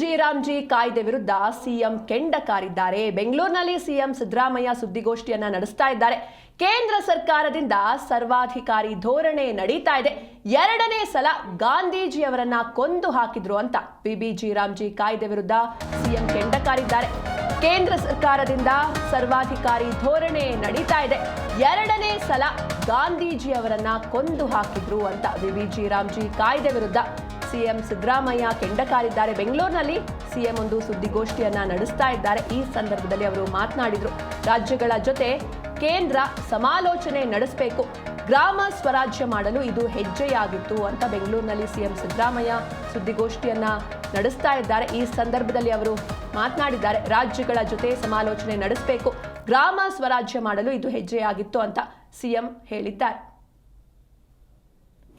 G Ramji ಕಾಯ್ದೆ ವಿರುದ್ಧ CM ಕೆಂಡ ಕಾರಿದ್ದಾರೆ ಬೆಂಗಳೂರಿನಲ್ಲಿ ಸಿಎಂ ಸಿದ್ದರಾಮಯ್ಯ ಸುದ್ದಿಗೋಷ್ಠಿಯನ್ನ ನಡೆಸ್ತಾ ಇದ್ದಾರೆ. ಕೇಂದ್ರ ಸರ್ಕಾರದಿಂದ ಸರ್ವಾಧಿಕಾರಿ ಧೋರಣೆ ನಡೀತಾ ಇದೆ. ಎರಡನೇ ಸಲ ಗಾಂಧೀಜಿಯವರನ್ನ ಕೊಂದು ಹಾಕಿದ್ರು ಅಂತ ಬಿಬಿಜಿ ರಾಮ್ಜಿ ಕಾಯ್ದೆ ವಿರುದ್ಧ ಸಿಎಂ ಕೆಂಡ ಕಾರಿದ್ದಾರೆ ಕೇಂದ್ರ ಸರ್ಕಾರದಿಂದ ಸರ್ವಾಧಿಕಾರಿ ಧೋರಣೆ ನಡೀತಾ ಇದೆ. ಎರಡನೇ ಸಲ ಗಾಂಧೀಜಿ ಅವರನ್ನ ಕೊಂದು ಹಾಕಿದ್ರು ಅಂತ ಬಿಬಿಜಿ ರಾಮ್ಜಿ ಕಾಯ್ದೆ ವಿರುದ್ಧ. ಸಿಎಂ ಸಿದ್ದರಾಮಯ್ಯ ಕೆಂಡಕಾರಿದ್ದಾರೆ. ಬೆಂಗಳೂರಿನಲ್ಲಿ ಸಿಎಂ ಒಂದು ಸುದ್ದಿಗೋಷ್ಠಿಯನ್ನ ನಡೆಸ್ತಾ ಇದ್ದಾರೆ. ಈ ಸಂದರ್ಭದಲ್ಲಿ ಅವರು ಮಾತನಾಡಿದರು, ರಾಜ್ಯಗಳ ಜೊತೆ ಕೇಂದ್ರ ಸಮಾಲೋಚನೆ ನಡೆಸಬೇಕು, ಗ್ರಾಮ ಸ್ವರಾಜ್ಯ ಮಾಡಲು ಇದು ಹೆಜ್ಜೆಯಾಗಿತ್ತು ಅಂತ ಬೆಂಗಳೂರಿನಲ್ಲಿ ಸಿಎಂ ಸಿದ್ದರಾಮಯ್ಯ ಸುದ್ದಿಗೋಷ್ಠಿಯನ್ನ ನಡೆಸ್ತಾ ಇದ್ದಾರೆ. ಈ ಸಂದರ್ಭದಲ್ಲಿ ಅವರು ಮಾತನಾಡಿದ್ದಾರೆ, ರಾಜ್ಯಗಳ ಜೊತೆ ಸಮಾಲೋಚನೆ ನಡೆಸಬೇಕು, ಗ್ರಾಮ ಸ್ವರಾಜ್ಯ ಮಾಡಲು ಇದು ಹೆಜ್ಜೆಯಾಗಿತ್ತು ಅಂತ ಸಿಎಂ ಹೇಳಿದ್ದಾರೆ.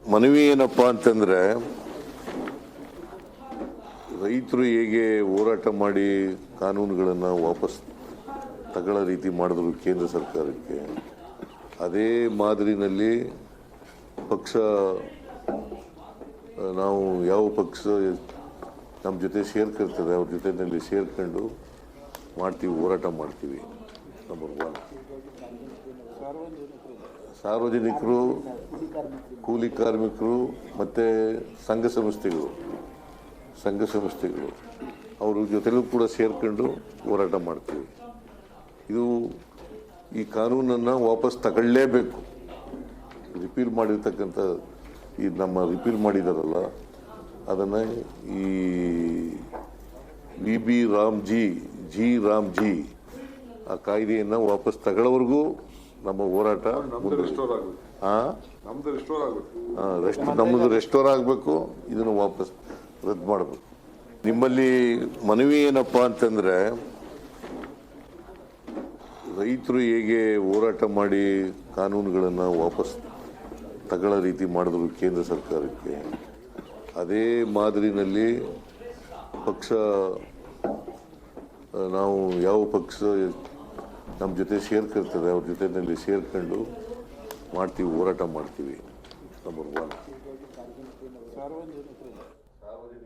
ಮನವಿ ಏನಪ್ಪ ಅಂತಂದ್ರೆ ರೈತರು ಹೇಗೆ ಹೋರಾಟ ಮಾಡಿ ಕಾನೂನುಗಳನ್ನು ವಾಪಸ್ ತಗೊಳ್ಳೋ ರೀತಿ ಮಾಡಿದ್ರು ಕೇಂದ್ರ ಸರ್ಕಾರಕ್ಕೆ, ಅದೇ ಮಾದರಿನಲ್ಲಿ ಪಕ್ಷ, ನಾವು ಯಾವ ಪಕ್ಷ ನಮ್ಮ ಜೊತೆ ಸೇರ್ಕೊಳ್ತದೆ ಅವ್ರ ಜೊತೆಯಲ್ಲಿ ಸೇರ್ಕೊಂಡು ಮಾಡ್ತೀವಿ, ಹೋರಾಟ ಮಾಡ್ತೀವಿ ನಂಬರ್ ಒನ್ ಸಾರ್ವಜನಿಕರು, ಕೂಲಿ ಕಾರ್ಮಿಕರು, ಮತ್ತು ಸಂಘ ಸಂಸ್ಥೆಗಳು. ಸಂಘ ಸಂಸ್ಥೆಗಳು. ಅವ್ರ ಜೊತೆಲೂ ಕೂಡ ಸೇರ್ಕೊಂಡು ಹೋರಾಟ ಮಾಡ್ತೀವಿ. ಇದು ಈ ಕಾನೂನನ್ನು ವಾಪಸ್ ತಗೊಳ್ಳೇಬೇಕು. ರಿಪೀಲ್ ಮಾಡಿರ್ತಕ್ಕಂಥ ಈ ನಮ್ಮ ರಿಪೀಲ್ ಮಾಡಿದಾರಲ್ಲ ಅದನ್ನು ಈ V B Ram G G Ram G ಆ ಕಾಯ್ದೆಯನ್ನು ವಾಪಸ್ ತಗೊಳ್ಳೋವರೆಗೂ ನಮ್ಮ ಹೋರಾಟ ಹಾಂ ನಮ್ಮದು ರೆಸ್ಟೋರ್ ಆಗಬೇಕು. ಇದನ್ನು ವಾಪಸ್ ರದ್ದು ಮಾಡಬೇಕು. ನಿಮ್ಮಲ್ಲಿ ಮನವಿ ಏನಪ್ಪ ಅಂತಂದರೆ, ರೈತರು ಹೇಗೆ ಹೋರಾಟ ಮಾಡಿ ಕಾನೂನುಗಳನ್ನು ವಾಪಸ್ ತಗೊಳ್ಳೋ ರೀತಿ ಮಾಡಿದ್ರು ಕೇಂದ್ರ ಸರ್ಕಾರಕ್ಕೆ, ಅದೇ ಮಾದರಿನಲ್ಲಿ ಪಕ್ಷ ನಾವು ಯಾವ ಪಕ್ಷ ನಮ್ಮ ಜೊತೆ ಸೇರ್ಕೊಳ್ತದೆ ಅವ್ರ ಜೊತೆಯಲ್ಲಿ ಸೇರ್ಕೊಂಡು ಮಾಡ್ತೀವಿ, ಹೋರಾಟ ಮಾಡ್ತೀವಿ ನಂಬರ್ ಒನ್